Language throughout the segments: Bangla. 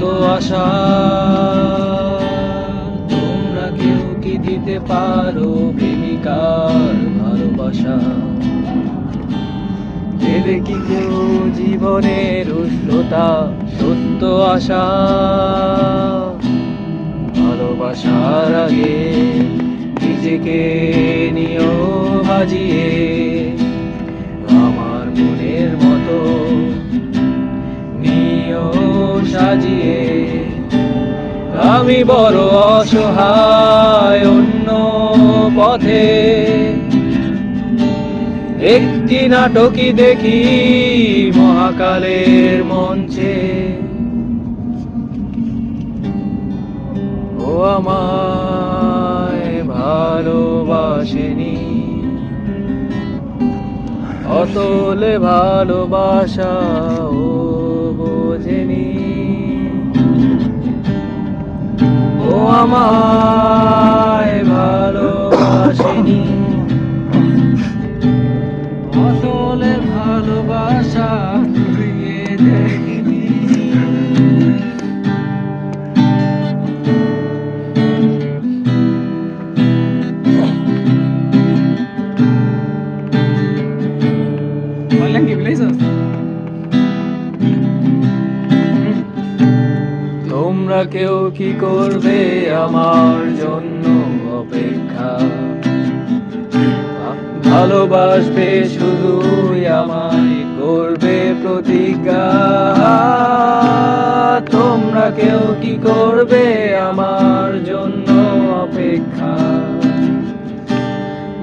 সত্য আশা। তোমরা কেউ কি দিতে পারো প্রেমিকার ভালোবাসা? দেবে কি কেউ জীবনের উষ্ণতা, সত্য আশা? ভালোবাসার আগে নিজেকে নিয়েও বাজিয়ে সাজিয়ে, আমি বড় অসহায় অন্য পথে। একটি নাটকই দেখি মহাকালের মঞ্চে। ও আমায় ভালোবাসেনি। অতলে ভালোবাসা ও ও তোমরা কেউ কি করবে আমার জন্য অপেক্ষা? ভালোবাসবে শুধুই আমায় করবে প্রতিজ্ঞা। তোমরা কেউ কি করবে আমার জন্য অপেক্ষা?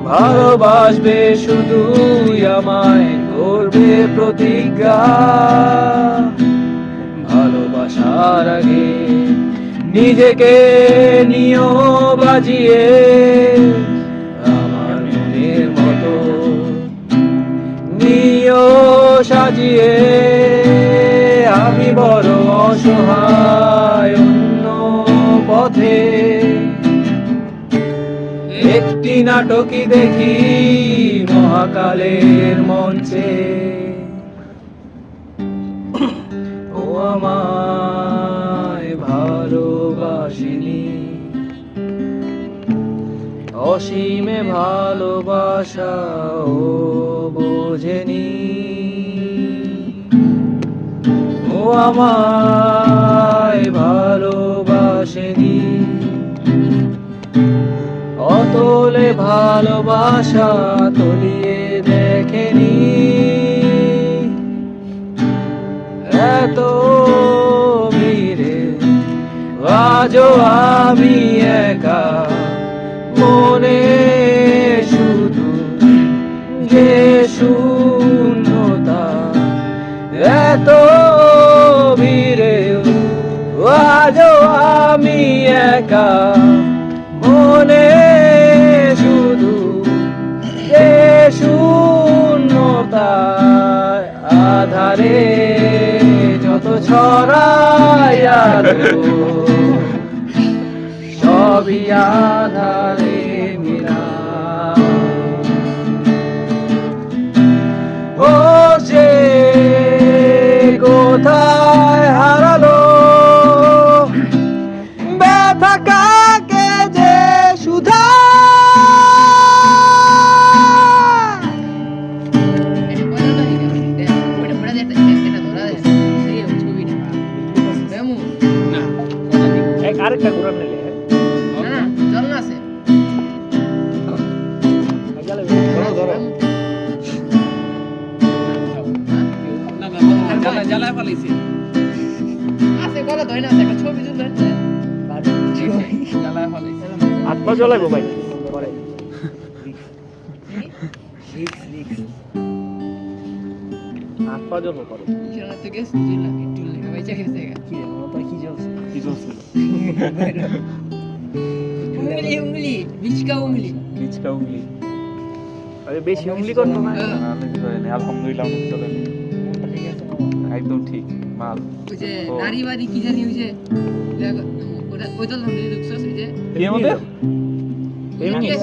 ভালোবাসবে শুধুই আমায় করবে প্রতিজ্ঞা। নিজেকে নিও বাজিয়ে আমার মনের মতো নিও সাজিয়ে আমি বড় অসহায় অন্য পথে একটি নাটকই দেখি মহাকালের মঞ্চে। ও আমায় অসীমে ভালোবাসা, ও বোঝেনি। ও আমায় ভালোবাসেনি। অতলে ভালোবাসা তলিয়ে দেখেনি। এত ভিড়ে আজও আমি একা। আজও আমি একা। মনে শুধু যে শূন্যতা আধারে যত ছড়ায় সবই আধারে মিলা ও সে কোথায় পালাইছি জ্বালায় পালাইছি হাত পা জ্বলাইবো ভাই। পরে। হাত পা জ্বলবো পরে। কি জ্বলছিল Bisca ungli. লিচকা উংলি আরে বেশি উংলি করতো না হ্যাঁ। না, আমি ধরে নি, আলহামদুলিল্লাহ অনেক চলে নি। একদম ঠিক মাল ওই যে। নারীবাদী কি জানি ওই যে ওটা ওই তো যে এমনি Yes.